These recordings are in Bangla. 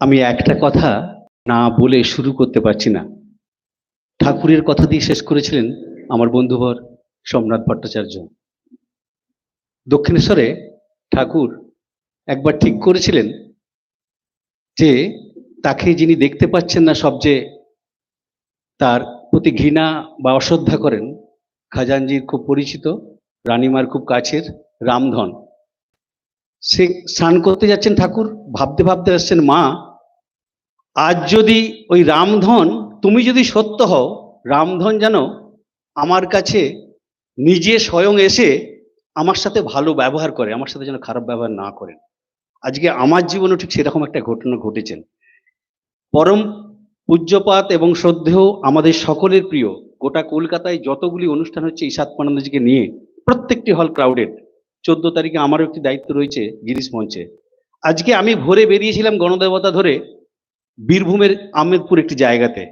আমি একটা কথা না বলে শুরু করতে পারছি না। ঠাকুরের কথা দিয়ে শেষ করেছিলেন আমার বন্ধুবর সোমনাথ ভট্টাচার্য। দক্ষিণেশ্বরে ঠাকুর একবার ঠিক করেছিলেন যে তাকে যিনি দেখতে পাচ্ছেন না সবচেয়ে তার প্রতি ঘৃণা বা অশ্রদ্ধা করেন খাজানজির খুব পরিচিত, রানীমার খুব কাছের রামধন। সে স্নান করতে যাচ্ছেন ঠাকুর, ভাবতে ভাবতে আসছেন, মা আজ যদি ওই রামধন, তুমি যদি সত্য হও, রামধন যেন আমার কাছে নিজে স্বয়ং এসে আমার সাথে ভালো ব্যবহার করে, আমার সাথে যেন খারাপ ব্যবহার না করেন আজকে আমার জীবনেও ঠিক সেরকম একটা ঘটনা ঘটেছেন পরম পূজ্যপাত এবং শ্রদ্ধেয় আমাদের সকলের প্রিয় গোটা কলকাতায় যতগুলি অনুষ্ঠান হচ্ছে ঈশাদ পানন্দজিকে নিয়ে, প্রত্যেকটি হল ক্রাউডেড চোদ্দ তারিখে আমারও একটি দায়িত্ব রয়েছে গিরিশ মঞ্চে। আজকে আমি ভোরে বেরিয়েছিলাম গণদেবতা ধরে বীরভূমের আহমেদপুর একটি জায়গাতে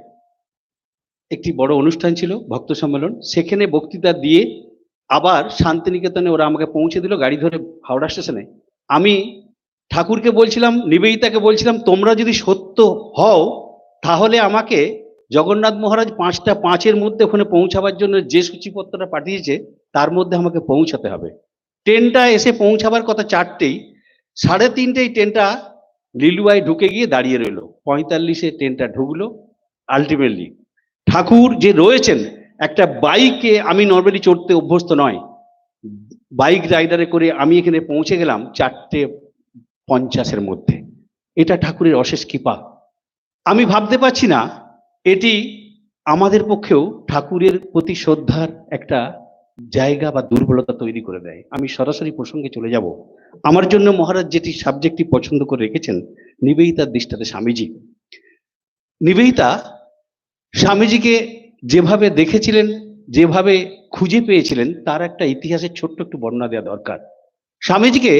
একটি বড় অনুষ্ঠান ছিল, ভক্ত সম্মেলন। সেখানে বক্তৃতা দিয়ে আবার শান্তিনিকেতনে ওরা আমাকে পৌঁছে দিল গাড়ি ধরে হাওড়া স্টেশনে। আমি ঠাকুরকে বলছিলাম, নিবেদিতাকে বলছিলাম, তোমরা যদি সত্য হও, তাহলে আমাকে জগন্নাথ মহারাজ পাঁচটা পাঁচের মধ্যে ওখানে পৌঁছাবার জন্য যে সূচিপত্রটা পাঠিয়েছে, তার মধ্যে আমাকে পৌঁছাতে হবে। ট্রেনটা এসে পৌঁছাবার কথা চারটেই। সাড়ে তিনটেই ট্রেনটা লিলুয়ায় ঢুকে গিয়ে দাঁড়িয়ে রইল। পঁয়তাল্লিশে ট্রেনটা ঢুকলো আলটিমেটলি ঠাকুর যে রয়েছেন, একটা বাইকে আমি নর্মালি চড়তে অভ্যস্ত নয়। বাইক রাইডারে করে আমি এখানে পৌঁছে গেলাম চারটে পঞ্চাশের মধ্যে। এটা ঠাকুরের অশেষ কৃপা। আমি ভাবতে পারছি না, এটি আমাদের পক্ষেও ঠাকুরের প্রতি শ্রদ্ধার একটা জায়গা বা দুর্বলতা তৈরি করে দেয়। আমি সরাসরি প্রসঙ্গে চলে যাব। আমার জন্য মহারাজ যেটি সাবজেক্টটি পছন্দ করে রেখেছেন, নিবেদিতার দৃষ্টাতে স্বামীজি। নিবেদিতা স্বামীজিকে যেভাবে দেখেছিলেন, যেভাবে খুঁজে পেয়েছিলেন, তার একটা ইতিহাসের ছোট্ট একটু বর্ণনা দেওয়া দরকার। স্বামীজিকে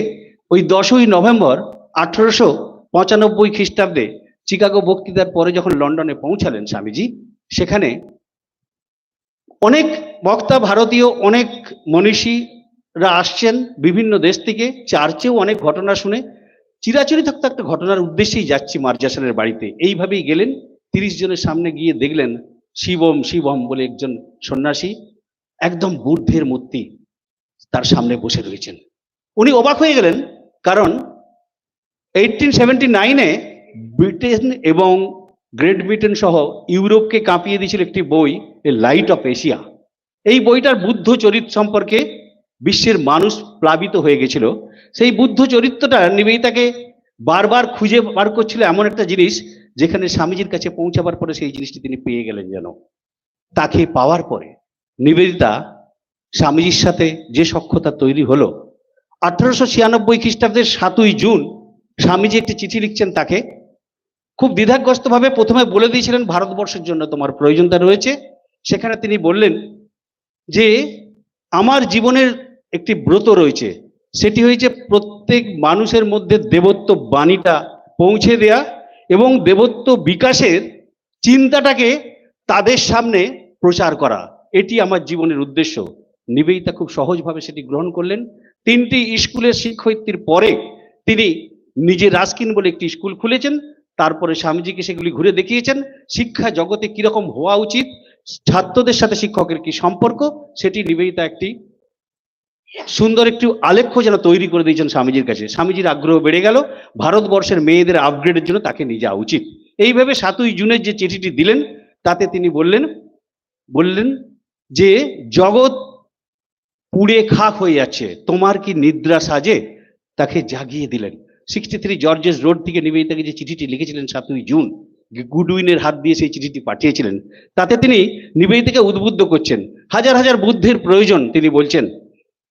ওই দশই নভেম্বর আঠারোশো পঁচানব্বই খ্রিস্টাব্দে চিকাগো বক্তৃতার পরে যখন লন্ডনে পৌঁছালেন স্বামীজি, সেখানে অনেক বক্তা ভারতীয় অনেক মনীষীরা আসছেন বিভিন্ন দেশ থেকে, চার্চেও অনেক ঘটনা শুনে। চিরাচরিত একটা ঘটনার উদ্দেশ্যেই যাচ্ছি মার্জাসনের বাড়িতে। এইভাবেই গেলেন, তিরিশ জনের সামনে গিয়ে দেখলেন শিবম শিবম বলে একজন সন্ন্যাসী একদম বুদ্ধের মূর্তি তার সামনে বসে রয়েছেন। উনি অবাক হয়ে গেলেন, কারণ এইটিন সেভেন্টি নাইনে ব্রিটেন এবং গ্রেট ব্রিটেন সহ ইউরোপকে কাঁপিয়ে দিয়েছিল একটি বই লাইট অফ এশিয়া এই বইটার বুদ্ধ চরিত্র সম্পর্কে বিশ্বের মানুষ প্লাবিত হয়ে গেছিল। সেই বুদ্ধ চরিত্রটা নিবেদিতাকে বারবার খুঁজে বার করছিল এমন একটা জিনিস যেখানে স্বামীজির কাছে পৌঁছাবার পরে সেই জিনিসটি তিনি পেয়ে গেলেন যেন। তাকে পাওয়ার পরে নিবেদিতা স্বামীজির সাথে যে সক্ষতা তৈরি হলো, আঠারোশো ছিয়ানব্বই খ্রিস্টাব্দের সাতই জুন স্বামীজি একটি চিঠি লিখছেন তাকে। খুব দ্বিধাগ্রস্তভাবে প্রথমে বলে দিয়েছিলেন, ভারতবর্ষের জন্য তোমার প্রয়োজনতা রয়েছে। সেখানে তিনি বললেন যে আমার জীবনের একটি ব্রত রয়েছে, সেটি হয়েছে প্রত্যেক মানুষের মধ্যে দেবত্ব বাণীটা পৌঁছে দেয়া এবং দেবত্ব বিকাশের চিন্তাটাকে তাদের সামনে প্রচার করা। এটি আমার জীবনের উদ্দেশ্য। নিবেদিতা খুব সহজভাবে সেটি গ্রহণ করলেন। তিনটি স্কুলের শিক্ষয়িত্রীর পরে তিনি নিজে রাস্কিন বলে একটি স্কুল খুলেছেন। তারপরে স্বামীজিকে সেগুলি ঘুরে দেখিয়েছেন। শিক্ষা জগতে কীরকম হওয়া উচিত ছাত্রদের সাথে শিক্ষকের কি সম্পর্ক? সেটি নিবেদিতা একটি সুন্দর একটি আলেখ্য যেন তৈরি করে দিয়েছেন স্বামীজির কাছে। স্বামীজির আগ্রহ বেড়ে গেল, ভারতবর্ষের মেয়েদের আপগ্রেডের জন্য তাকে নিয়ে যাওয়া উচিত। এইভাবে সাতই জুনের যে চিঠিটি দিলেন, তাতে তিনি বললেন বললেন যে, জগৎ পুড়ে খাক হয়ে যাচ্ছে, তোমার কি নিদ্রা সাজে? তাকে জাগিয়ে দিলেন। সিক্সটি থ্রি জর্জেস রোড থেকে নিবেদিতাকে যে চিঠিটি লিখেছিলেন সাতই জুন গুডউইনের হাত দিয়ে সেই চিঠিটি পাঠিয়েছিলেন। তাতে তিনি নিবেদিতাকে উদ্বুদ্ধ করছেন। হাজার হাজার বুদ্ধের প্রয়োজন, তিনি বলছেন,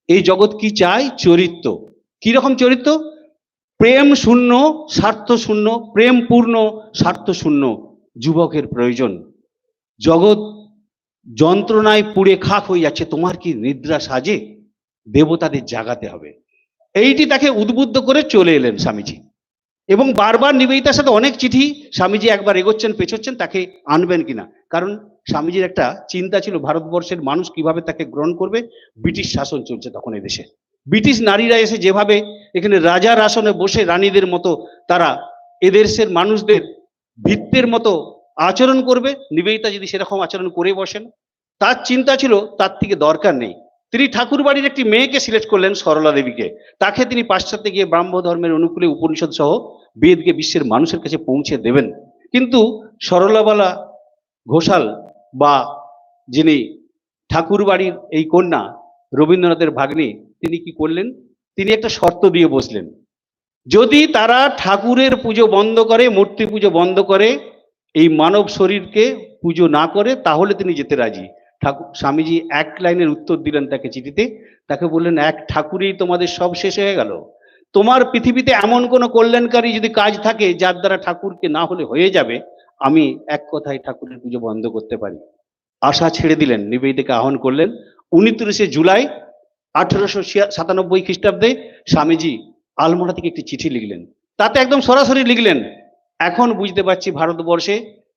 এই জগৎ কি চায়? চরিত্র। কি রকম চরিত্র? প্রেম শূন্য, স্বার্থ শূন্য, প্রেম পূর্ণ, স্বার্থ শূন্য, যুবকের প্রয়োজন। জগৎ যন্ত্রণায় পুড়ে খাক হয়ে যাচ্ছে তোমার কি নিদ্রা সাজে? দেবতাদের জাগাতে হবে। এইটি তাকে উদ্বুদ্ধ করে চলে এলেন স্বামীজি। এবং বারবার নিবেদিতার সাথে অনেক চিঠি স্বামীজি একবার এগোচ্ছেন, পেছোচ্ছেন, তাকে আনবেন কিনা। কারণ স্বামীজির একটা চিন্তা ছিল, ভারতবর্ষের মানুষ কীভাবে তাকে গ্রহণ করবে? ব্রিটিশ শাসন চলছে তখন এদেশে। ব্রিটিশ নারীরা এসে যেভাবে এখানে রাজার আসনে বসে রানীদের মতো তারা এদেশের মানুষদের ভিত্তের মতো আচরণ করবে, নিবেদিতা যদি সেরকম আচরণ করে বসেন, তার চিন্তা ছিল, তার থেকে দরকার নেই। তিনি ঠাকুর বাড়ির একটি মেয়েকে সিলেক্ট করলেন সরলা দেবীকে। তাকে তিনি পাশ্চাত্যে গিয়ে ব্রাহ্ম ধর্মের অনুকূলে উপনিষদ সহ বেদকে বিশ্বের মানুষের কাছে পৌঁছে দেবেন। কিন্তু সরলাবালা ঘোষাল বা যিনি ঠাকুর বাড়ির এই কন্যা রবীন্দ্রনাথের ভাগ্নে, তিনি কি করলেন? তিনি একটা শর্ত দিয়ে বসলেন। যদি তারা ঠাকুরের পুজো বন্ধ করে, মূর্তি পুজো বন্ধ করে, এই মানব শরীরকে পুজো না করে, তাহলে তিনি যেতে রাজি। ঠাকুর, স্বামীজি এক লাইনের উত্তর দিলেন তাকে চিঠিতে। তাকে বললেন, এক ঠাকুরেই তোমাদের সব শেষ হয়ে গেল। তোমার পৃথিবীতে এমন কোনো কল্যাণকারী যদি কাজ থাকে, যার দ্বারা ঠাকুরকে না হলে হয়ে যাবে, আমি এক কথায় ঠাকুরের পুজো বন্ধ করতে পারি। আশা ছেড়ে দিলেন, নিবেদিতাকে আহ্বান করলেন। উনত্রিশে জুলাই আঠারোশো সাতানব্বই খ্রিস্টাব্দে স্বামীজি আলমোড়া থেকে একটি চিঠি লিখলেন। তাতে একদম সরাসরি লিখলেন, এখন বুঝতে পারছি ভারতবর্ষে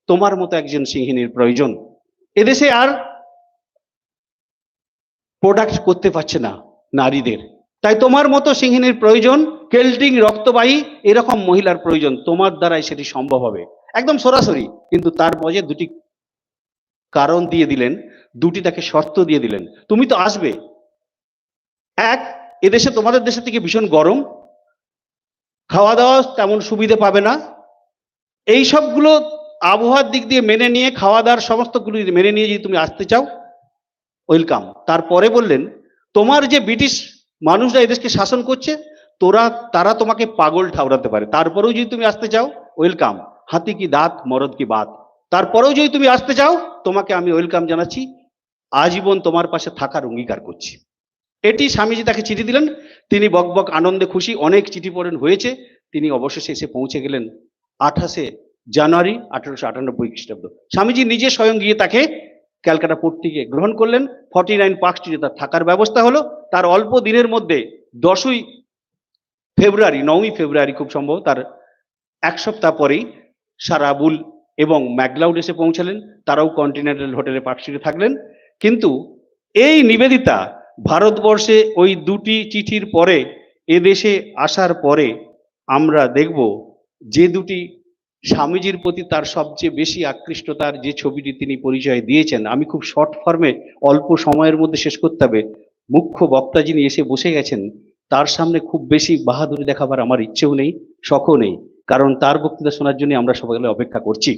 তোমার মতো একজন সিংহিনীর প্রয়োজন। এদেশে আর প্রোডাক্ট করতে পারছে না নারীদের। তাই তোমার মতো সিংহিনীর প্রয়োজন, কেল্টিং, রক্তবাহী, এরকম মহিলার প্রয়োজন, তোমার দ্বারাই সেটি সম্ভব হবে। একদম সরাসরি, কিন্তু তার মজে দুটি কারণ দিয়ে দিলেন, দুটি তাকে শর্ত দিয়ে দিলেন। তুমি তো আসবে। এক, এদেশে, তোমাদের দেশের থেকে ভীষণ গরম খাওয়া দাওয়া তেমন সুবিধে পাবে না। এই সবগুলো আবহাওয়ার দিক দিয়ে মেনে নিয়ে খাওয়া দাওয়ার সমস্তগুলো মেনে নিয়ে যদি তুমি আসতে চাও ওয়েলকাম। তারপরে বললেন, তোমার যে ব্রিটিশ মানুষরা এদেশকে শাসন করছে, তোরা, তারা তোমাকে পাগল ঠাউরাতে পারে। তারপরেও যদি তুমি আসতে চাও, ওয়েলকাম। হাতি কি দাঁত, মরদ কি বাত। তারপরেও যদি তুমি আসতে চাও, তোমাকে আমি ওয়েলকাম জানাচ্ছি। আজীবন তোমার পাশে থাকার অঙ্গীকার করছি। এটি স্বামীজি তাকে চিঠি দিলেন। তিনি বকবক আনন্দে খুশি। অনেক চিঠি পড়েন, হয়েছে। তিনি অবশেষে এসে পৌঁছে গেলেন আঠাশে জানুয়ারি আঠারোশো আটানব্বই খ্রিস্টাব্দ। স্বামীজি নিজে স্বয়ং গিয়ে তাকে ক্যালকাটা পোর্টটিকে গ্রহণ করলেন। ফর্টি নাইন পার্ক স্ট্রিটে তার থাকার ব্যবস্থা হলো। তার অল্প দিনের মধ্যে দশই ফেব্রুয়ারি, নয়ই ফেব্রুয়ারি খুব সম্ভব, তার এক সপ্তাহ পরেই সারাবুল এবং ম্যাকলাউড এসে পৌঁছালেন। তারাও কন্টিনেন্টাল হোটেলে পার্ক স্ট্রিটে থাকলেন। কিন্তু এই নিবেদিতা ভারতবর্ষে ওই দুটি চিঠির পরে, এদেশে আসার পরে আমরা দেখব যে দুটি স্বামীজির প্রতি তার সবচেয়ে বেশি আকৃষ্টতার যে ছবিটি তিনি পরিচয় দিয়েছেন, আমি খুব শর্ট ফর্মে অল্প সময়ের মধ্যে শেষ করতে হবে। মুখ্য বক্তা যিনি এসে বসে গেছেন, তার সামনে খুব বেশি বাহাদুরি দেখাবার আমার ইচ্ছেও নেই, শখও নেই, কারণ তার বক্তৃতা শোনার জন্য আমরা সবাই অপেক্ষা করছি।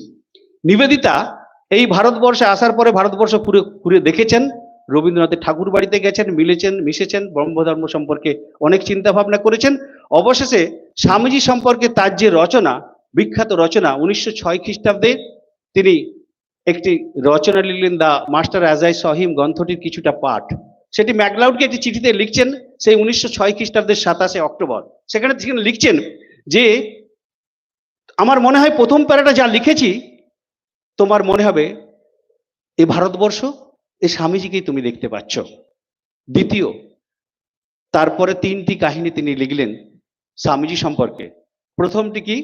নিবেদিতা এই ভারতবর্ষে আসার পরে ভারতবর্ষ পুরো ঘুরে দেখেছেন, রবীন্দ্রনাথের ঠাকুর বাড়িতে গেছেন, মিলেছেন, মিশেছেন, ব্রহ্মধর্ম সম্পর্কে অনেক চিন্তা ভাবনা করেছেন। অবশেষে স্বামীজি সম্পর্কে তার যে রচনা বিখ্যাত রচনা উনিশশো ছয় খ্রিস্টাব্দে তিনি একটি রচনা লিখলেন দা মাস্টার অ্যাজাই সহিম গ্রন্থটির কিছুটা পাঠ। সেটি ম্যাকলাউডকে একটি চিঠিতে লিখছেন সেই উনিশশো ছয় খ্রিস্টাব্দের সাতাশে অক্টোবর। সেখানে সেখানে লিখছেন যে, আমার মনে হয় প্রথম প্যারাটা যা লিখেছি, তোমার মনে হবে এই ভারতবর্ষ এই স্বামীজিকেই তুমি দেখতে পাচ্ছ। দ্বিতীয়, তারপরে তিনটি কাহিনী তিনি লিখলেন স্বামীজি সম্পর্কে। প্রথমটি কি?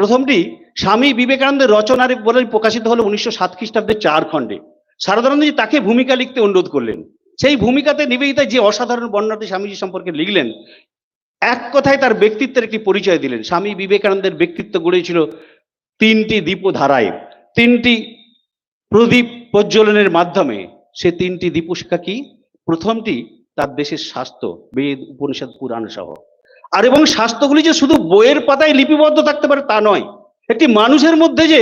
প্রথমটি, স্বামী বিবেকানন্দের রচনার বলে প্রকাশিত হলো উনিশশো সাত খ্রিস্টাব্দের চার খণ্ডে। শারদানন্দজি তাকে ভূমিকা লিখতে অনুরোধ করলেন। সেই ভূমিকাতে নিবেদিতা যে অসাধারণ বর্ণনাটি স্বামীজি সম্পর্কে লিখলেন, এক কথায় তার ব্যক্তিত্বের একটি পরিচয় দিলেন। স্বামী বিবেকানন্দের ব্যক্তিত্ব গড়েছিল তিনটি দীপধারায়। তিনটি প্রদীপ প্রজ্বলনের মাধ্যমে। সে তিনটি দীপশিখা কি? প্রথমটি তার দেশের স্বাস্থ্য, বেদ, উপনিষদ, পুরাণ সহ। আর এবং স্বাস্থ্যগুলি যে শুধু বইয়ের পাতায় লিপিবদ্ধ থাকতে পারে তা নয়, একটি মানুষের মধ্যে যে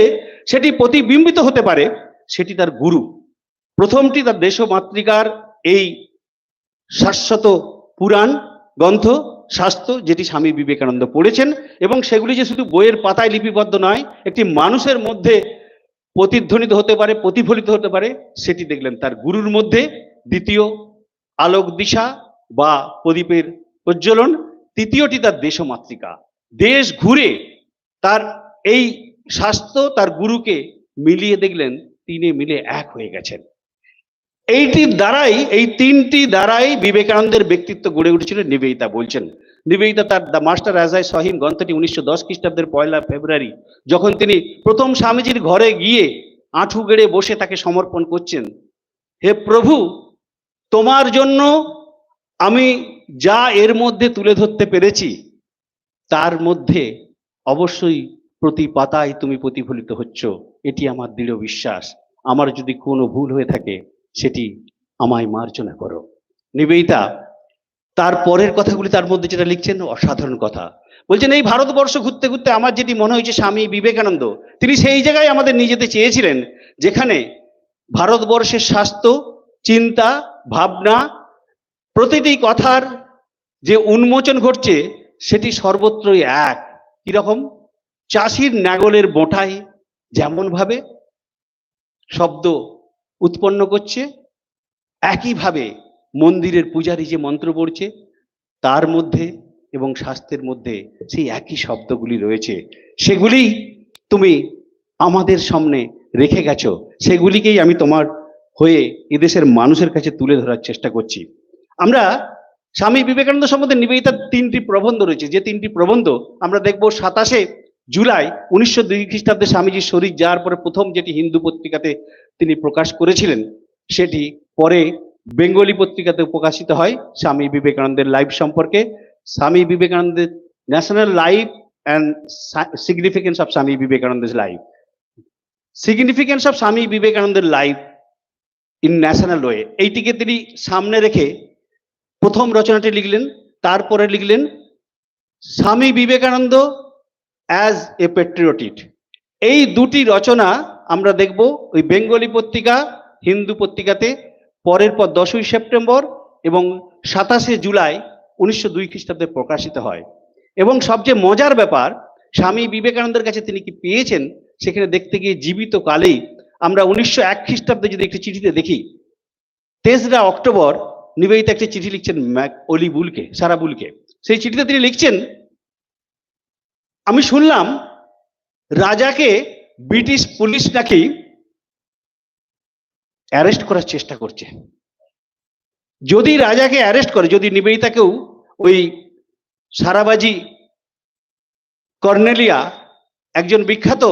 সেটি প্রতিবিম্বিত হতে পারে, সেটি তার গুরু। প্রথমটি তার দেশ মাতৃকার এই শাশ্বত পুরাণ গ্রন্থ, স্বাস্থ্য, যেটি স্বামী বিবেকানন্দ পড়েছেন এবং সেগুলি যে শুধু বইয়ের পাতায় লিপিবদ্ধ নয়, একটি মানুষের মধ্যে প্রতিধ্বনিত হতে পারে, প্রতিফলিত হতে পারে, সেটি দেখলেন তার গুরুর মধ্যে দ্বিতীয় আলোক দিশা বা প্রদীপের প্রজ্বলন। তৃতীয়টি তার দেশমাতৃকা। দেশ ঘুরে তার এই স্বাস্থ্য তার গুরুকে মিলিয়ে দেখলেন, তিনি মিলে এক হয়ে গেছেন। এইটির দ্বারাই, এই তিনটি দ্বারাই বিবেকানন্দের ব্যক্তিত্ব গড়ে উঠেছিল নিবেদিতা বলছেন। নিবেদিতা তার দ্য মাস্টার রাজায় সহিম গ্রন্থটি উনিশশো দশ খ্রিস্টাব্দের পয়লা ফেব্রুয়ারি, যখন তিনি প্রথম স্বামীজির ঘরে গিয়ে আঁঠু গেড়ে বসে তাকে সমর্পণ করছেন, হে প্রভু, তোমার জন্য আমি যা এর মধ্যে তুলে ধরতে পেরেছি, তার মধ্যে অবশ্যই প্রতি পাতায় তুমি প্রতিফলিত হচ্ছ। এটি আমার দৃঢ় বিশ্বাস। আমার যদি কোনো ভুল হয়ে থাকে, সেটি আমায় মার্জনা করো। নিবেদিতা, তার পরের কথাগুলি তার মধ্যে যেটা লিখছেন, অসাধারণ কথা। বলছেন, এই ভারতবর্ষ ঘুরতে ঘুরতে আমার যেটি মনে হয়েছে, স্বামী বিবেকানন্দ, তিনি সেই জায়গায় আমাদের নিয়ে যেতে চেয়েছিলেন, যেখানে ভারতবর্ষের স্বাস্থ্য, চিন্তা, ভাবনা, প্রতিটি কথার যে উন্মোচন ঘটছে, সেটি সর্বত্রই এক। কীরকম? চাষির নাগলের বোঁটায় যেমন ভাবে শব্দ উৎপন্ন করছে, একইভাবে মন্দিরের পূজারী যে মন্ত্র পড়ছে, তার মধ্যে এবং স্বাস্থ্যের মধ্যে সেই একই শব্দগুলি রয়েছে। সেগুলি তুমি আমাদের সামনে রেখে গেছো। সেগুলিকেই আমি তোমার হয়ে এদেশের মানুষের কাছে তুলে ধরার চেষ্টা করছি। আমরা স্বামী বিবেকানন্দ সম্বন্ধে নিবেদিতার তিনটি প্রবন্ধ রয়েছে। যে তিনটি প্রবন্ধ আমরা দেখব সাতাশে জুলাই উনিশশো দুই খ্রিস্টাব্দে স্বামীজির শরীর যাওয়ার পরে প্রথম যেটি হিন্দু পত্রিকাতে তিনি প্রকাশ করেছিলেন, সেটি পরে বেঙ্গলি পত্রিকাতে প্রকাশিত হয় স্বামী বিবেকানন্দের লাইফ সম্পর্কে। স্বামী বিবেকানন্দের national life and significance of Swami বিবেকানন্দের লাইফ। সিগনিফিকেন্স অফ স্বামী বিবেকানন্দের লাইফ ইন ন্যাশনাল ওয়ে, এইটিকে তিনি সামনে রেখে প্রথম রচনাটি লিখলেন, তারপরে লিখলেন, স্বামী বিবেকানন্দ অ্যাজ এ পেট্রিয়টিট এই দুটি রচনা আমরা দেখব ওই বেঙ্গলি পত্রিকা, হিন্দু পত্রিকাতে, পরের পর দশই সেপ্টেম্বর এবং সাতাশে জুলাই উনিশশো দুই খ্রিস্টাব্দে প্রকাশিত হয়। এবং সবচেয়ে মজার ব্যাপার, স্বামী বিবেকানন্দের কাছে তিনি কি পেয়েছেন, সেখানে দেখতে গিয়ে জীবিত কালেই আমরা উনিশশো এক খ্রিস্টাব্দে যদি একটি চিঠিতে দেখি, তেসরা অক্টোবর নিবেদিতা একটি চিঠি লিখছেন ম্যাক অলি বুলকে, সারা বুলকে। সেই চিঠিতে তিনি লিখছেন, আমি শুনলাম রাজাকে ব্রিটিশ পুলিশ নাকি অ্যারেস্ট করার চেষ্টা করছে। যদি রাজাকে অ্যারেস্ট করে, যদি নিবেদিতাকেও ওই সারাবাজি কর্নেলিয়া একজন বিখ্যাত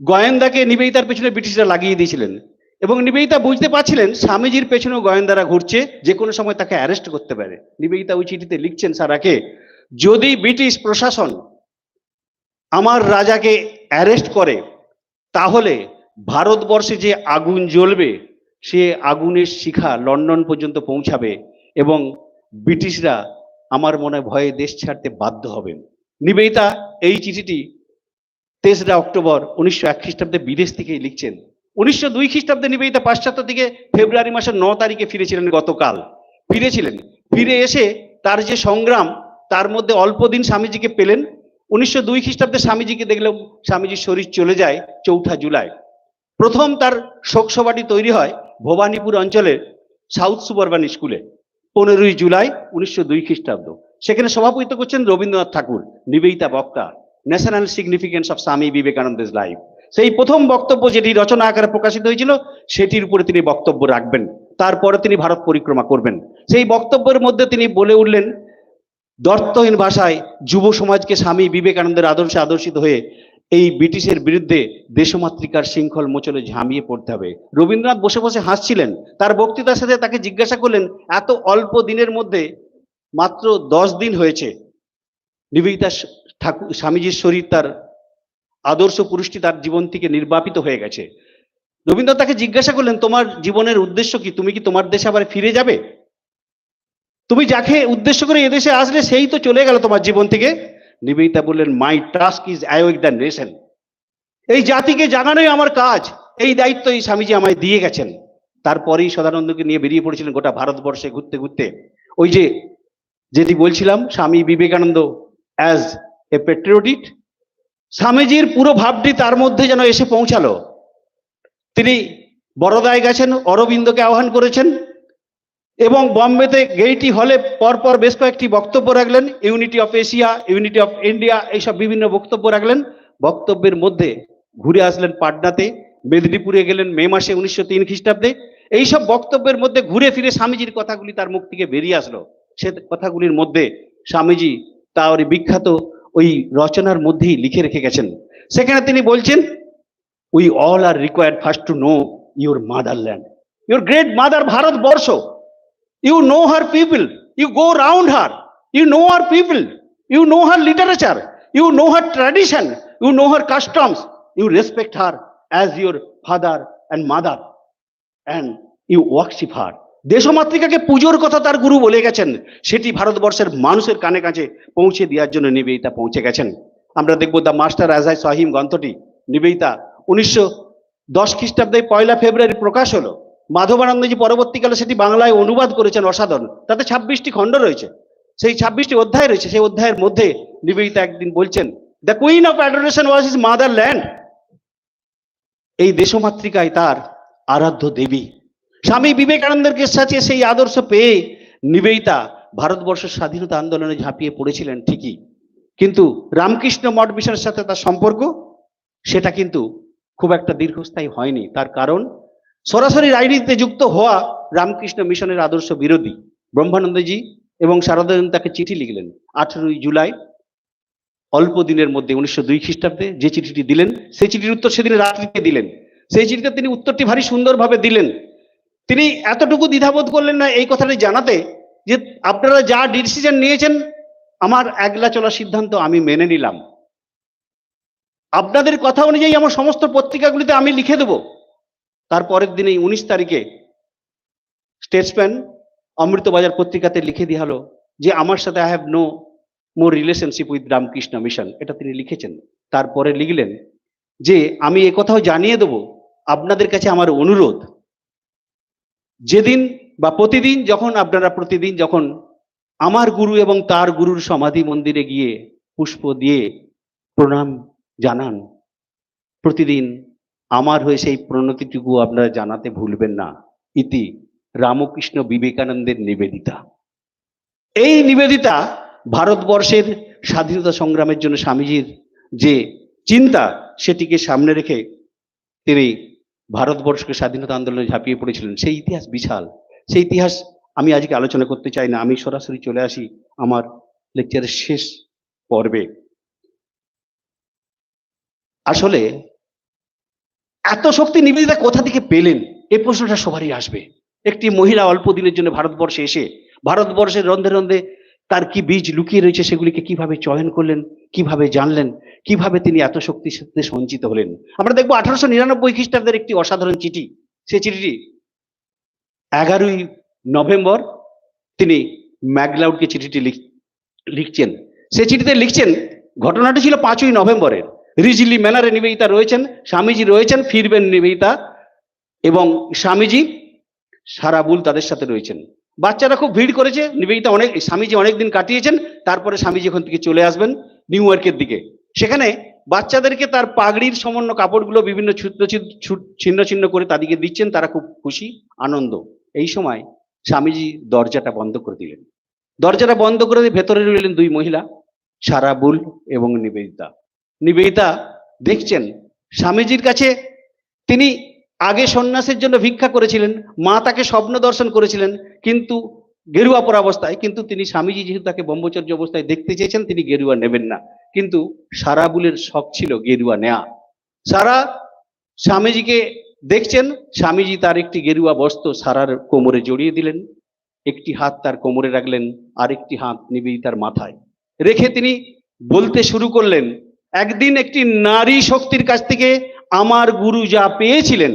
গোয়েন্দাকে নিবেদিতার পেছনে ব্রিটিশরা লাগিয়ে দিয়েছিলেন এবং নিবেদিতা বুঝতে পারছিলেন স্বামীজির পেছনেও গোয়েন্দারা ঘুরছে, যে কোনো সময় তাকে অ্যারেস্ট করতে পারে। নিবেদিতা ওই চিঠিতে লিখছেন, সারাকে, যদি ব্রিটিশ প্রশাসন আমার রাজাকে অ্যারেস্ট করে, তাহলে ভারতবর্ষে যে আগুন জ্বলবে, সে আগুনের শিখা লন্ডন পর্যন্ত পৌঁছাবে এবং ব্রিটিশরা আমার মনে ভয়ে দেশ ছাড়তে বাধ্য হবেন নিবেদিতা এই চিঠিটি তেসরা অক্টোবর উনিশশো এক খ্রিস্টাব্দে বিদেশ থেকেই লিখছেন। উনিশশো দুই খ্রিস্টাব্দে নিবেদিতা পাশ্চাত্য থেকে ফেব্রুয়ারি মাসের ন তারিখে ফিরেছিলেন গতকাল। ফিরেছিলেন। ফিরে এসে তার যে সংগ্রাম, তার মধ্যে অল্প দিন স্বামীজিকে পেলেন। উনিশশো দুই খ্রিস্টাব্দে স্বামীজিকে দেখলেও স্বামীজির শরীর চলে যায় চৌঠা জুলাই। প্রথম তার শোকসভাটি তৈরি হয় ভবানীপুর অঞ্চলের সাউথ সুপারবান স্কুলে, পনেরোই জুলাই উনিশশো দুই খ্রিস্টাব্দ। সেখানে সভাপতিত্ব করছেন রবীন্দ্রনাথ ঠাকুর, নিবেদিতা বক্তা, ন্যাশনাল সিগনিফিকেন্স অফ স্বামী বিবেকানন্দের লাইফ। সেই প্রথম বক্তব্য যেটি রচনা আকারে প্রকাশিত হয়েছিল, সেটির উপরে তিনি বক্তব্য রাখবেন। তারপরে তিনি ভারত পরিক্রমা করবেন। সেই বক্তব্যের মধ্যে তিনি বলে উঠলেন, দর্থহীন ভাষায় যুব সমাজকে স্বামী বিবেকানন্দের আদর্শে আদর্শিত হয়ে এই ব্রিটিশের বিরুদ্ধে দেশমাতৃকার শৃঙ্খল মোচনে ঝামিয়ে পড়তে হবে। রবীন্দ্রনাথ বসে বসে হাসছিলেন। তার বক্তৃতার সাথে তাকে জিজ্ঞাসা করলেন, এত অল্প দিনের মধ্যে মাত্র দশ দিন হয়েছে, নিবেদিতা ঠাকুর, স্বামীজির শরীর তার আদর্শ পুরুষটি তার জীবন থেকে নির্বাপিত হয়ে গেছে। রবীন্দ্রনাথ তাকে জিজ্ঞাসা করলেন, তোমার জীবনের উদ্দেশ্য কি? তুমি কি তোমার দেশে আবার ফিরে যাবে? তুমি যাকে উদ্দেশ্য করে এদেশে আসলে সেই তো চলে গেল তোমার জীবন থেকে? নিবেদিতা বললেন my task is awake the nation এই জাতিকে জাগানোই আমার কাজ। এই দায়িত্ব এই স্বামীজি আমায় দিয়ে গেছেন। তারপরেই সদানন্দকে নিয়ে বেরিয়ে পড়েছিলেন গোটা ভারতবর্ষে ঘুরতে ঘুরতে। ওই যে যেটি বলছিলাম, স্বামী বিবেকানন্দ অ্যাজ এ পেট্রিয়টিট স্বামীজির পুরো ভাবটি তার মধ্যে যেন এসে পৌঁছালো। তিনি বড়দায় গেছেন, অরবিন্দকে আহ্বান করেছেন এবং বম্বেতে গেইটি হলে পরপর বেশ কয়েকটি বক্তব্য রাখলেন। Unity of Asia, unity of India, এইসব বিভিন্ন বক্তব্য রাখলেন। বক্তব্যের মধ্যে ঘুরে আসলেন পাটনাতে, মেদিনীপুরে গেলেন মে মাসে উনিশশো তিন খ্রিস্টাব্দে। এইসব বক্তব্যের মধ্যে ঘুরে ফিরে স্বামীজির কথাগুলি তার মুখ থেকে বেরিয়ে আসলো। সে কথাগুলির মধ্যে স্বামীজি তার বিখ্যাত ওই রচনার মধ্যেই লিখে রেখে গেছেন। সেখানে তিনি বলছেন we all are required first to know your motherland your great mother Bharatvarsha you know her people you go round her you know her people you know her literature you know her tradition you know her customs you respect her as your father and mother and you worship her দেশমাতৃকাকে পুজোর কথা তার গুরু বলে গেছেন, সেটি ভারতবর্ষের মানুষের কানে কাছে পৌঁছে দেওয়ার জন্য নিবেদিতা পৌঁছে গেছেন। আমরা দেখব দ্য মাস্টার আই সাহিম গ্রন্থটি। নিবেদিতা উনিশশো দশ খ্রিস্টাব্দে পয়লা ফেব্রুয়ারি প্রকাশ হলো। মাধবানন্দজি পরবর্তীকালে সেটি বাংলায় অনুবাদ করেছেন অসাধারণ। তাতে ছাব্বিশটি খণ্ড রয়েছে। সেই ছাব্বিশটি অধ্যায় রয়েছে। সেই অধ্যায়ের মধ্যে নিবেদিতা একদিন বলছেন the queen of adoration was is mother land এই দেশমাতৃকায় তার আরাধ্য দেবী। স্বামী বিবেকানন্দের সাথে সেই আদর্শ পেয়ে নিবেদিতা ভারতবর্ষের স্বাধীনতা আন্দোলনে ঝাঁপিয়ে পড়েছিলেন ঠিকই। কিন্তু রামকৃষ্ণ মঠ মিশনের সাথে তার সম্পর্ক, সেটা কিন্তু খুব একটা দীর্ঘস্থায়ী হয়নি। তার কারণ, সরাসরি রাজনীতিতে যুক্ত হওয়া রামকৃষ্ণ মিশনের আদর্শ বিরোধী ব্রহ্মানন্দজি এবং শারদানন্দ তাকে চিঠি লিখলেন আঠেরোই জুলাই। অল্প দিনের মধ্যে উনিশশো দুই খ্রিস্টাব্দে যে চিঠিটি দিলেন, সেই চিঠির উত্তর সেদিন রাত্রিতে দিলেন। সেই চিঠিতে তিনি উত্তরটি ভারী সুন্দরভাবে দিলেন। তিনি এতটুকু দ্বিধাবোধ করলেন না এই কথাটি জানাতে যে আপনারা যা ডিসিশন নিয়েছেন, আমার একলা চলার সিদ্ধান্ত আমি মেনে নিলাম। আপনাদের কথা অনুযায়ী আমার সমস্ত পত্রিকাগুলিতে আমি লিখে দেব। তারপরের দিনেই উনিশ তারিখে স্টেটসম্যান অমৃতবাজার পত্রিকাতে লিখে দিয়ে হলো যে, আমার সাথে I have no more relationship with Ramakrishna Mission এটা তিনি লিখেছেন। তারপরে লিখলেন যে, আমি কথাও জানিয়ে দেব। আপনাদের কাছে আমার অনুরোধ যেদিন বা প্রতিদিন যখন আপনারা প্রতিদিন যখন আমার গুরু এবং তার গুরুর সমাধি মন্দিরে গিয়ে পুষ্প দিয়ে প্রণাম জানান, প্রতিদিন আমার হয়ে সেই প্রণতিটুকু আপনারা জানাতে ভুলবেন না। ইতি রামকৃষ্ণ বিবেকানন্দের নিবেদিতা। এই নিবেদিতা ভারতবর্ষের স্বাধীনতা সংগ্রামের জন্য স্বামীজির যে চিন্তা, সেটিকে সামনে রেখে তিনি ভারতবর্ষকে স্বাধীনতা আন্দোলনে ঝাঁপিয়ে পড়েছিলেন। সেই ইতিহাস বিশাল। সেই ইতিহাস আমি আজকে আলোচনা করতে চাই না। আমি সরাসরি চলে আসি আমার লেকচারের শেষ পর্বে। আসলে এত শক্তি নিবেদিতা কোথা থেকে পেলেন? এই প্রশ্নটা সবারই আসবে। একটি মহিলা অল্প দিনের জন্য ভারতবর্ষে এসে, ভারতবর্ষের রন্ধে রন্ধে তার কি বীজ লুকিয়ে রয়েছে সেগুলিকে কীভাবে চয়ন করলেন, কীভাবে জানলেন, কীভাবে তিনি এত শক্তির সাথে সঞ্চিত হলেন? আমরা দেখব আঠারোশো নিরানব্বই খ্রিস্টাব্দের একটি অসাধারণ চিঠি। সে চিঠিটি এগারোই নভেম্বর তিনি ম্যাকলাউডকে চিঠিটি লিখ- লিখছেন। সে চিঠিতে লিখছেন, ঘটনাটি ছিল পাঁচই নভেম্বরের। রিজলি ম্যানারে নিবেদিতা রয়েছেন, স্বামীজি রয়েছেন, ফিরবেন নিবেদিতা এবং স্বামীজি সারাবুল তাদের সাথে রয়েছেন। বাচ্চারা খুব ভিড় করেছে। নিবেদিতা অনেক, স্বামীজি অনেক দিন কাটিয়েছেন, তারপরে স্বামীজি ওখান থেকে চলে আসবেন নিউ ইয়র্কের দিকে। সেখানে বাচ্চাদেরকে তার পাগড়ির সমন্য কাপড়গুলো বিভিন্ন ছিন্ন ছিন্ন করে তাদেরকে দিচ্ছেন, তারা খুব খুশি, আনন্দ। এই সময় স্বামীজি দরজাটা বন্ধ করে দিলেন। দরজাটা বন্ধ করে দিয়ে ভেতরে রইলেন দুই মহিলা সারাবুল এবং নিবেদিতা। নিবেদিতা দেখছেন, স্বামীজির কাছে তিনি আগে সন্ন্যাসের জন্য ভিক্ষা করেছিলেন, মা তাকে স্বপ্ন দর্শন করেছিলেন, কিন্তু গেরুয়া পরা অবস্থায় কিন্তু তিনি স্বামীজি যেহেতু তাকে ব্রহ্মচর্য অবস্থায় দেখতে চেয়েছেন, তিনি গেরুয়া নেবেন না। কিন্তু সারাবুলের শখ ছিল গেরুয়া নেয়া। সারা স্বামীজিকে দেখছেন, স্বামীজি তার একটি গেরুয়া বস্ত্র সারার কোমরে জড়িয়ে দিলেন, একটি হাত তার কোমরে রাখলেন, আরেকটি হাত নিবেদিতার মাথায়। রেখে তিনি বলতে শুরু করলেন, একদিন একটি নারী শক্তির কাছ থেকে আমার গুরু যা পেয়েছিলেন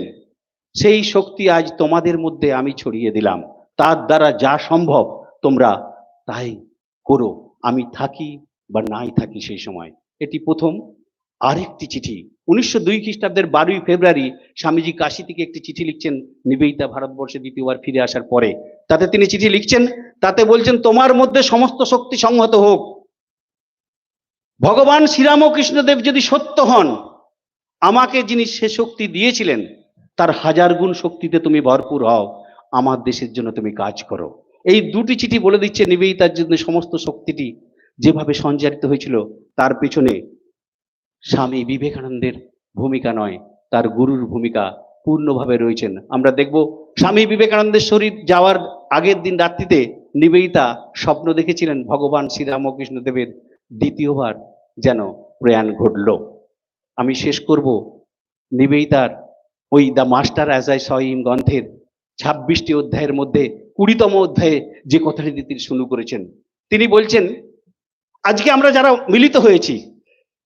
সেই শক্তি আজ তোমাদের মধ্যে আমি ছড়িয়ে দিলাম। তার দ্বারা যা সম্ভব তোমরা তাই করো। আমি থাকি বা নাই থাকি সেই সময়। এটি প্রথম। আরেকটি চিঠি। উনিশশো দুই খ্রিস্টাব্দের বারোই ফেব্রুয়ারি স্বামীজি কাশি থেকে একটি চিঠি লিখছেন নিবেদিতা ভারতবর্ষে দ্বিতীয়বার ফিরে আসার পরে। তাতে তিনি চিঠি লিখছেন, তাতে বলছেন, তোমার মধ্যে সমস্ত শক্তি সংহত হোক। ভগবান শ্রীরামকৃষ্ণদেব যদি সত্য হন, আমাকে যিনি সে শক্তি দিয়েছিলেন তার হাজার গুণ শক্তিতে তুমি ভরপুর হও, আমার দেশের জন্য তুমি কাজ করো। এই দুটি চিঠি বলে দিচ্ছে নিবেদিতার জন্য সমস্ত শক্তিটি যেভাবে সঞ্চারিত হয়েছিল, তার পেছনে স্বামী বিবেকানন্দের ভূমিকা নয়, তার গুরুর ভূমিকা পূর্ণভাবে রয়েছেন। আমরা দেখব স্বামী বিবেকানন্দের শরীর যাওয়ার আগের দিন রাত্রিতে নিবেদিতা স্বপ্ন দেখেছিলেন ভগবান শ্রীরামকৃষ্ণ দেবের দ্বিতীয়বার যেন প্রয়াণ ঘটল। আমি শেষ করব নিবেদিতার ওই the master as I saw him গ্রন্থের ছাব্বিশটি অধ্যায়ের মধ্যে কুড়িতম অধ্যায়ে যে কথাটি তিনি শুরু করেছেন, তিনি বলছেন, আজকে আমরা যারা মিলিত হয়েছি,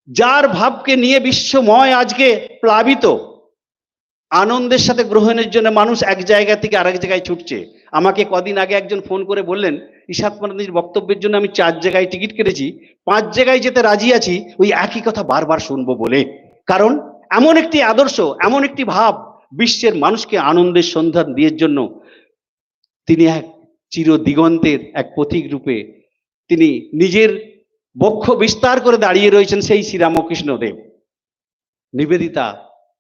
যার ভাবকে নিয়ে বিশ্বময় আজকে প্লাবিত, আনন্দের সাথে গ্রহণের জন্য মানুষ এক জায়গা থেকে আরেক জায়গায় ছুটছে। আমাকে কদিন আগে একজন ফোন করে বললেন ইশাত মানন্দির বক্তব্যের জন্য আমি চার জায়গায় টিকিট কেটেছি, পাঁচ জায়গায় যেতে রাজি আছি, ওই একই কথা বারবার শুনব বলে। কারণ এমন একটি আদর্শ, এমন একটি ভাব বিশ্বের মানুষকে আনন্দের সন্ধান দিয়ে জন্য তিনি এক চির দিগন্তের এক প্রতীক রূপে তিনি নিজের বক্ষ বিস্তার করে দাঁড়িয়ে রয়েছেন সেই শ্রীরামকৃষ্ণ দেব। নিবেদিতা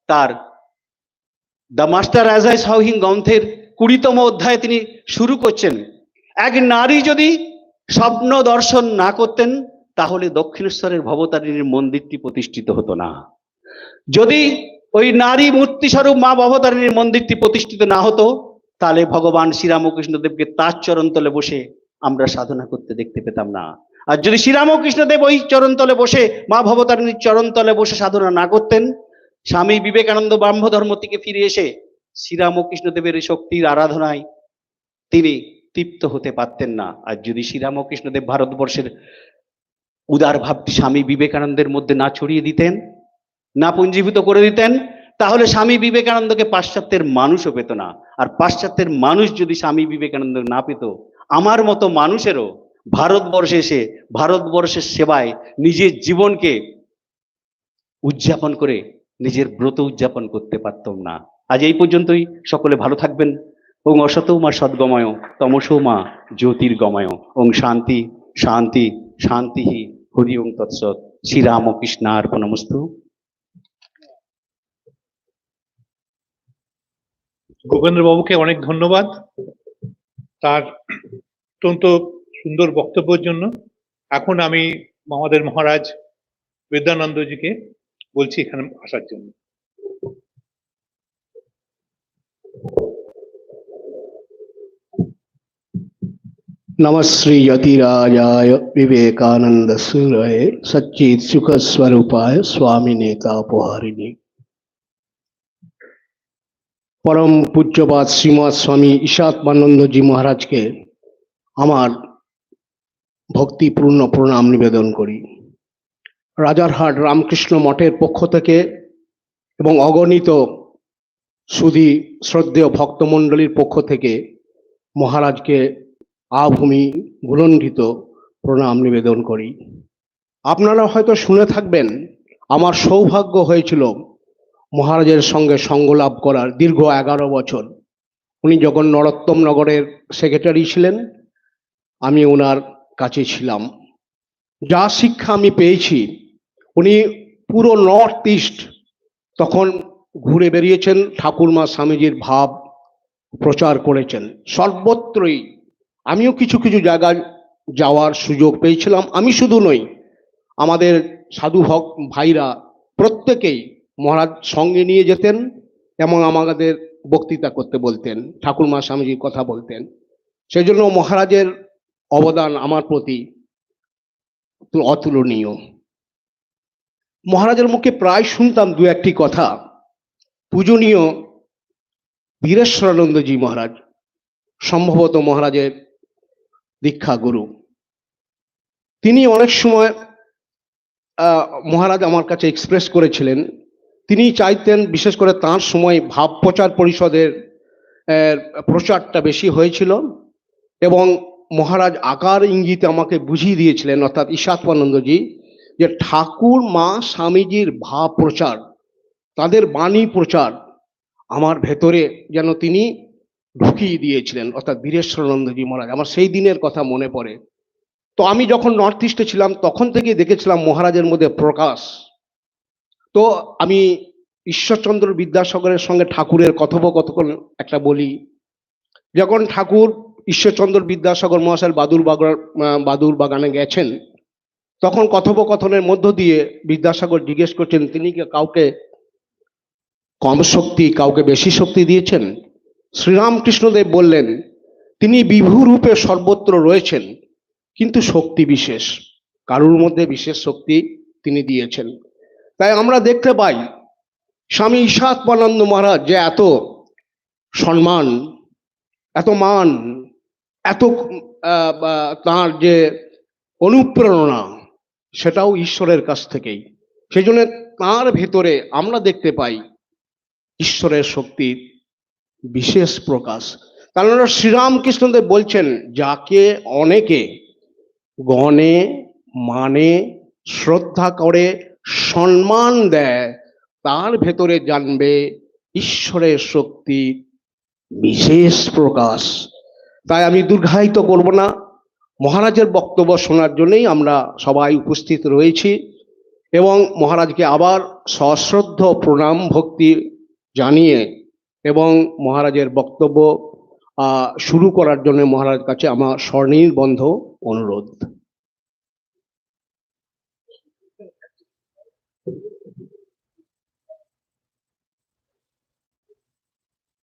তার দ্য মাস্টার অ্যাজ আই গ্রন্থের কুড়িতম অধ্যায়ে তিনি শুরু করছেন, এক নারী যদি স্বপ্ন দর্শন না করতেন, তাহলে দক্ষিণেশ্বরের ভবতারিণীর মন্দিরটি প্রতিষ্ঠিত হতো না। যদি ওই নারী মূর্তি স্বরূপ মা ভবতারিণীর মন্দিরটি প্রতিষ্ঠিত না হতো, তাহলে ভগবান শ্রীরামকৃষ্ণ দেবকে তার চরণতলে বসে আমরা সাধনা করতে দেখতে পেতাম না। আর যদি শ্রীরামকৃষ্ণ দেব ওই চরণতলে বসে মা ভবতারিণীর চরণতলে বসে সাধনা না করতেন, স্বামী বিবেকানন্দ ব্রাহ্ম ধর্ম থেকে ফিরে এসে শ্রীরামকৃষ্ণ দেবের এই শক্তির আরাধনায় তিনি তৃপ্ত হতে পারতেন না। আর যদি শ্রীরামকৃষ্ণ দেব ভারতবর্ষের উদার ভাবটি স্বামী বিবেকানন্দের মধ্যে না ছড়িয়ে দিতেন না পুঞ্জীভূত করে দিতেন, তাহলে স্বামী বিবেকানন্দকে পাশ্চাত্যের মানুষও পেত না। আর পাশ্চাত্যের মানুষ যদি স্বামী বিবেকানন্দ না পেত, আমার মতো মানুষেরও ভারতবর্ষে এসে, ভারতবর্ষের সেবায় নিজের জীবনকে উদযাপন করে নিজের ব্রত উদযাপন করতে পারতাম না। আজ এই পর্যন্তই। সকলে ভালো থাকবেন। ওং অসতৌ মা সদ্গময়, তমসৌ মা জ্যোতির্গময়। ওং শান্তি শান্তি শান্তি। হরি ওং তৎসৎ। শ্রীরামকৃষ্ণার্পণমস্তু। বাবুকে অনেক ধন্যবাদ তার অত্যন্ত সুন্দর বক্তব্যের জন্য এখন আমি আমাদের মহারাজ বিদ্যানন্দজিকে বলছি এখানে আসার জন্য नमः यतिराजाय विवेकानंद सूरये सच्चित सुख स्वरूपाय स्वामी नेतापहारिणी পরম পূজ্যপাত শ্রীমৎ স্বামী ঈশাত্মানন্দজি মহারাজকে আমার ভক্তিপূর্ণ প্রণাম নিবেদন করি। রাজারহাট রামকৃষ্ণ মঠের পক্ষ থেকে এবং অগণিত সুধি শ্রদ্ধেয় ভক্তমণ্ডলীর পক্ষ থেকে মহারাজকে আভূমি ভুলণ্ঠিত প্রণাম নিবেদন করি। আপনারা হয়তো শুনে থাকবেন, আমার সৌভাগ্য হয়েছিল মহারাজের সঙ্গে সঙ্গলাভ করার দীর্ঘ এগারো বছর। উনি যখন নরোত্তম নগরের সেক্রেটারি ছিলেন, আমি ওনার কাছে ছিলাম। যা শিক্ষা আমি পেয়েছি, উনি পুরো নর্থ ইস্ট তখন ঘুরে বেরিয়েছেন, ঠাকুরমা স্বামীজির ভাব প্রচার করেছেন। সর্বত্রই আমিও কিছু কিছু জায়গায় যাওয়ার সুযোগ পেয়েছিলাম। আমি শুধু নই, আমাদের সাধু ভক ভাইরা প্রত্যেকেই মহারাজ সঙ্গে নিয়ে যেতেন এবং আমাদের বক্তৃতা করতে বলতেন, ঠাকুরমা স্বামীজির কথা বলতেন। সেই জন্য মহারাজের অবদান আমার প্রতি অতুলনীয়। মহারাজের মুখে প্রায় শুনতাম দু একটি কথা। পূজনীয় বীরেশ্বরানন্দজি মহারাজ, সম্ভবত মহারাজের দীক্ষা গুরু। তিনি অনেক সময় মহারাজ আমার কাছে এক্সপ্রেস করেছিলেন তিনি চাইতেন, বিশেষ করে তার সময় ভাব প্রচার পরিষদের প্রচারটা বেশি হয়েছিল এবং মহারাজ আকার ইঙ্গিতে আমাকে বুঝিয়ে দিয়েছিলেন, অর্থাৎ ঈশাত্মানন্দজি, যে ঠাকুর, মা, স্বামীজির ভাব প্রচার, তাদের বাণী প্রচার আমার ভেতরে যেন তিনি ঢুকিয়ে দিয়েছিলেন, অর্থাৎ বীরেশ্বরানন্দজি মহারাজ। আমার সেই দিনের কথা মনে পড়ে। তো আমি যখন নর্থ ইস্টে ছিলাম, তখন থেকেই দেখেছিলাম মহারাজের মধ্যে প্রকাশ তো আমি ঈশ্বরচন্দ্র বিদ্যাসাগরের সঙ্গে ঠাকুরের কথোপকথন একটা বলি। যখন ঠাকুর ঈশ্বরচন্দ্র বিদ্যাসাগর মহাশয় বাদুর বাগান বাদুর বাগানে গেছেন, তখন কথোপকথনের মধ্য দিয়ে বিদ্যাসাগর জিজ্ঞেস করছেন, তিনি কাউকে কম শক্তি, কাউকে বেশি শক্তি দিয়েছেন? শ্রীরামকৃষ্ণদেব বললেন, তিনি বিভু রূপে সর্বত্র রয়েছেন, কিন্তু শক্তি বিশেষ, কারুর মধ্যে বিশেষ শক্তি তিনি দিয়েছেন। তাই আমরা দেখতে পাই স্বামী ঈশাত্মানন্দ মহারাজ যে এত সম্মান, এত মান, এত তার যে অনুপ্রেরণা সেটাও ঈশ্বরের কাছ থেকেই। সেই জন্য তাঁর ভেতরে আমরা দেখতে পাই ঈশ্বরের শক্তির বিশেষ প্রকাশ। কারণ শ্রীরামকৃষ্ণদেব বলছেন, যাকে অনেকে গণে মানে শ্রদ্ধা করে সম্মান দেয়, তার ভেতরে জানবে ঈশ্বরের শক্তি বিশেষ প্রকাশ। তাই আমি দীর্ঘায়িত করব না। মহারাজের বক্তব্য শোনার জন্যই আমরা সবাই উপস্থিত রয়েছি এবং মহারাজকে আবার সশ্রদ্ধ প্রণাম ভক্তি জানিয়ে এবং মহারাজের বক্তব্য শুরু করার জন্য মহারাজ কাছে আমার স্বর্ণীল বন্ধ অনুরোধ।